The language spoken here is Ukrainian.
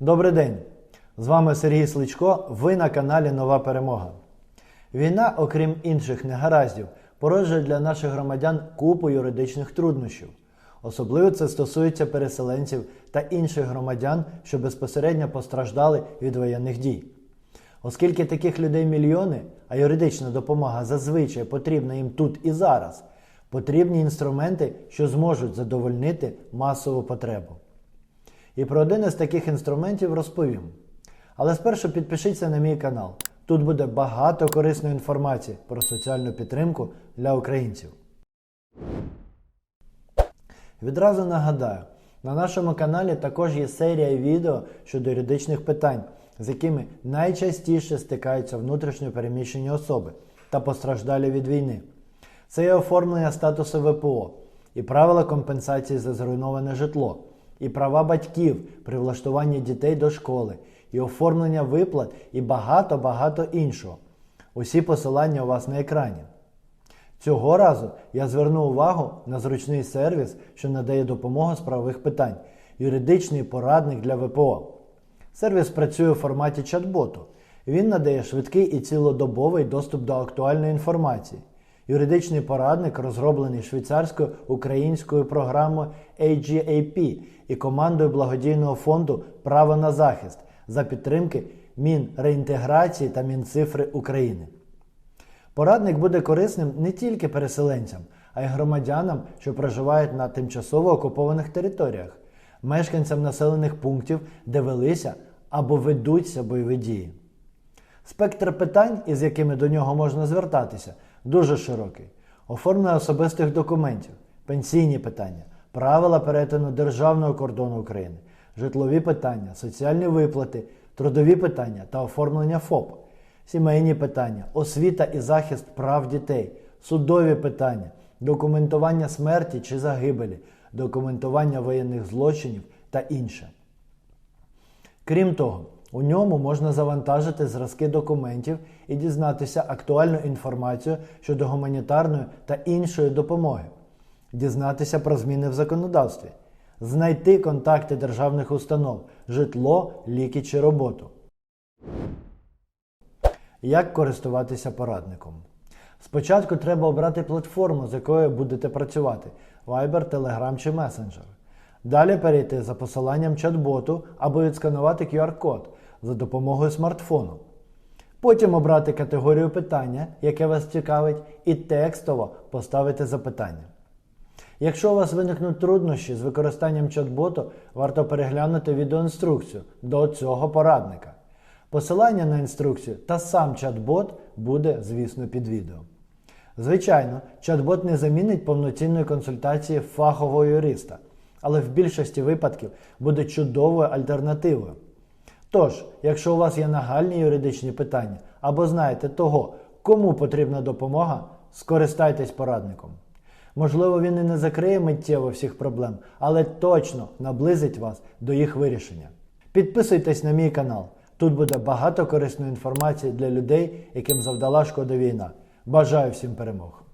Добрий день! З вами Сергій Сличко. Ви на каналі Нова Перемога. Війна, окрім інших негараздів, породжує для наших громадян купу юридичних труднощів. Особливо це стосується переселенців та інших громадян, що безпосередньо постраждали від воєнних дій. Оскільки таких людей мільйони, а юридична допомога зазвичай потрібна їм тут і зараз, потрібні інструменти, що зможуть задовольнити масову потребу. І про один із таких інструментів розповім. Але спершу підпишіться на мій канал. Тут буде багато корисної інформації про соціальну підтримку для українців. Відразу нагадаю, на нашому каналі також є серія відео щодо юридичних питань, з якими найчастіше стикаються внутрішньо переміщені особи та постраждалі від війни. Це є оформлення статусу ВПО і правила компенсації за зруйноване житло, і права батьків при влаштуванні дітей до школи, і оформлення виплат, і багато-багато іншого. Усі посилання у вас на екрані. Цього разу я зверну увагу на зручний сервіс, що надає допомогу з правових питань юридичний порадник для ВПО. Сервіс працює у форматі чат-боту. Він надає швидкий і цілодобовий доступ до актуальної інформації. Юридичний порадник розроблений швейцарською українською програмою AGAP і командою благодійного фонду Право на захист за підтримки Мінреінтеграції та Мінцифри України. Порадник буде корисним не тільки переселенцям, а й громадянам, що проживають на тимчасово окупованих територіях, мешканцям населених пунктів, де велися або ведуться бойові дії. Спектр питань, із якими до нього можна звертатися, дуже широкий. Оформлення особистих документів, пенсійні питання, правила перетину державного кордону України, житлові питання, соціальні виплати, трудові питання та оформлення ФОП, сімейні питання, освіта і захист прав дітей, судові питання, документування смерті чи загибелі, документування воєнних злочинів та інше. Крім того, у ньому можна завантажити зразки документів і дізнатися актуальну інформацію щодо гуманітарної та іншої допомоги, дізнатися про зміни в законодавстві, знайти контакти державних установ, житло, ліки чи роботу. Як користуватися порадником? Спочатку треба обрати платформу, з якою будете працювати Viber, Telegram чи Messenger. Далі перейти за посиланням чат-боту або відсканувати QR-код за допомогою смартфону. Потім обрати категорію питання, яке вас цікавить, і текстово поставити запитання. Якщо у вас виникнуть труднощі з використанням чат-боту, варто переглянути відеоінструкцію до цього порадника. Посилання на інструкцію та сам чат-бот буде, звісно, під відео. Звичайно, чат-бот не замінить повноцінної консультації фахового юриста, але в більшості випадків буде чудовою альтернативою. Тож, якщо у вас є нагальні юридичні питання або знаєте того, кому потрібна допомога, скористайтесь порадником. Можливо, він і не закриє миттєво всіх проблем, але точно наблизить вас до їх вирішення. Підписуйтесь на мій канал. Тут буде багато корисної інформації для людей, яким завдала шкода війна. Бажаю всім перемог!